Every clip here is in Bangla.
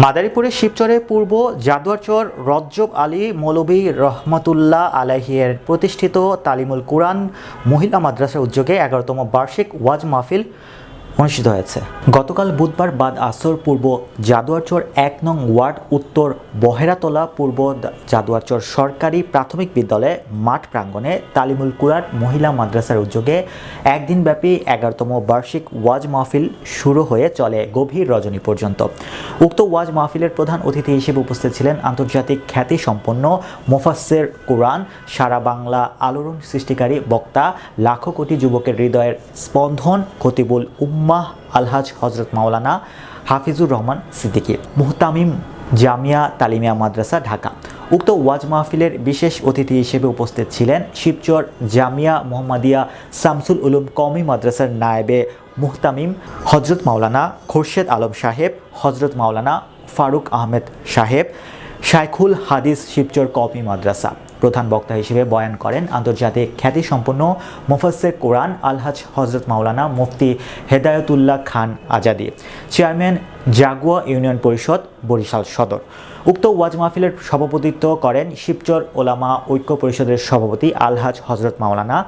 মাদারীপুরের শিবচরে পূর্ব জাদুয়ারচর রজ্জব আলী মৌলভী রহমতুল্লাহ আলাহিয়ের প্রতিষ্ঠিত তালিমুল কুরআন মহিলা মাদ্রাসার উদ্যোগে এগারোতম বার্ষিক ওয়াজ মাহফিল অনুষ্ঠিত হয়েছে। গতকাল বুধবার বাদ আসর পূর্ব জাদুয়ারচর এক নং ওয়ার্ড উত্তর বহেরাতলা পূর্ব জাদুয়ারচর সরকারি প্রাথমিক বিদ্যালয়ে মাঠ প্রাঙ্গণে তালিমুল কুরআন মহিলা মাদ্রাসার উদ্যোগে একদিনব্যাপী এগারোতম বার্ষিক ওয়াজ মাহফিল শুরু হয়ে চলে গভীর রজনী পর্যন্ত। উক্ত ওয়াজ মাহফিলের প্রধান অতিথি হিসেবে উপস্থিত ছিলেন আন্তর্জাতিক খ্যাতি সম্পন্ন মোফাসের কোরআন, সারা বাংলা আলোড়ন সৃষ্টিকারী বক্তা, লাখো কোটি যুবকের হৃদয়ের স্পন্দন, খতিবুল উম্মাহ আলহাজ হজরত মাওলানা হাফিজুর রহমান সিদ্দিকী, মুহতামিম জামিয়া তালিমিয়া মাদ্রাসা, ঢাকা। উক্ত ওয়াজ মাহফিলের বিশেষ অতিথি হিসেবে উপস্থিত ছিলেন শিবচর জামিয়া মোহাম্মদিয়া শামসুল উলুম কওমি মাদ্রাসার নায়েবে মুহতামিম হজরত মাওলানা খোরশেদ আলম সাহেব, হজরত মাওলানা ফারুক আহমেদ সাহেব শাইখুল হাদিস শিবচর কওমি মাদ্রাসা। প্রধান বক্তা হিসেবে বয়ান করেন আন্তর্জাতিক খ্যাতিসম্পন্ন মুফাসসির কোরআন আলহাজ হজরত মাওলানা মুফতি হেদায়তুল্লাহ খান আজাদি, চেয়ারম্যান জাগুয়া ইউনিয়ন পরিষদ, বরিশাল সদর। উক্ত ওয়াজ মাহফিলের সভাপতিত্ব করেন শিবচর ওলামা ঐক্য পরিষদের সভাপতি আলহাজ হজরত মাওলানা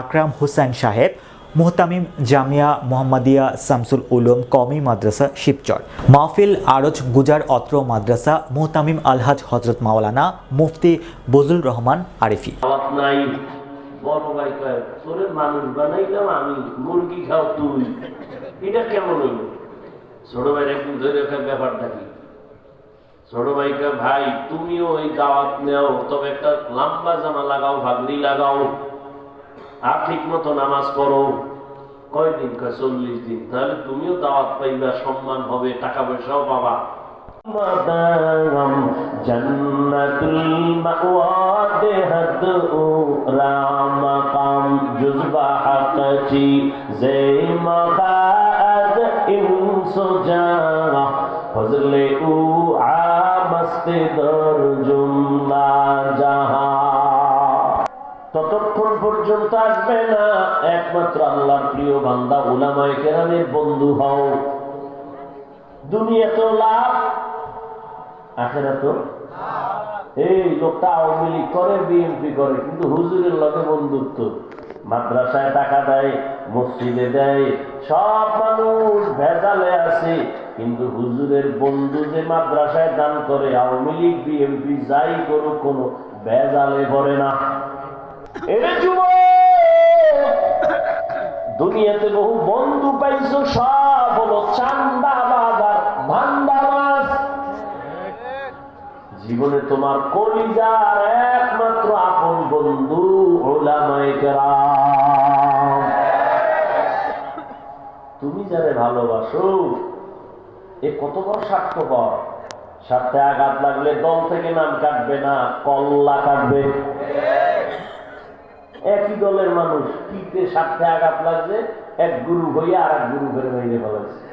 আকরাম হুসাইন সাহেব মুহতামিম জামিয়া মোহাম্মদিয়া শামসুল উলুম কমি মাদ্রাসা, শিবচর। মাহফিল আরজ গুজার অত্র মাদ্রাসা, মুহতামিম আলহাজ হজরত মাওলানা মুফতি বজুল রহমান আরিফি। ছোট ভাই একদিন ধরে রাখার ব্যাপারটা কি ছোট ভাই তুমিও ওই দাওয়াত নেও, তবে একটা লম্বা জামা লাগাও ভাগড়ি লাগাও। আর ঠিক মতো নামাজ পড়ো। কয়দিন কয় চল্লিশ দিন। তাহলে তুমিও দাওয়াত পাইবা, সম্মান হবে, টাকা পয়সাও পাবা। ফজলে ততক্ষণ পর্যন্ত আসবে না। একমাত্র আল্লাহর প্রিয় বান্দা উলামায়ে কেরামের বন্ধু হও। দুনিয়া তো লাভ আখেরা তো এই লোকটা আওয়ামী লীগ করে, বিএনপি করে, কিন্তু হুজুরের লগে বন্ধুত্ব। মাদ্রাসায় টাকা দেয়, মসজিদে দেয়, সব মানুষ ভেজালে আছে। কিন্তু হুজুরের বন্ধু যে মাদ্রাসায় দান করে, আওয়ামী লীগ, বিএনপি যাই করুক, কোনো ভেজালে পড়ে না। দুনিয়াতে বহু বন্ধু পাইছো, সব হলো চান্দা বাজার ধান্দা মাছ। জীবনে তোমার কলিজার একমাত্র আপন বন্ধু ওলামায়ে তুমি যারে ভালোবাসো, এ কত বড় স্বার্থপর। স্বার্থে আঘাত লাগলে দল থেকে নাম কাটবে না, কল্লা কাটবে। একই দলের মানুষ কিতে সাথে আঘাত লাগছে এক গুরু হইয়া আর এক গুরু করে বাইরে ফেলাচ্ছে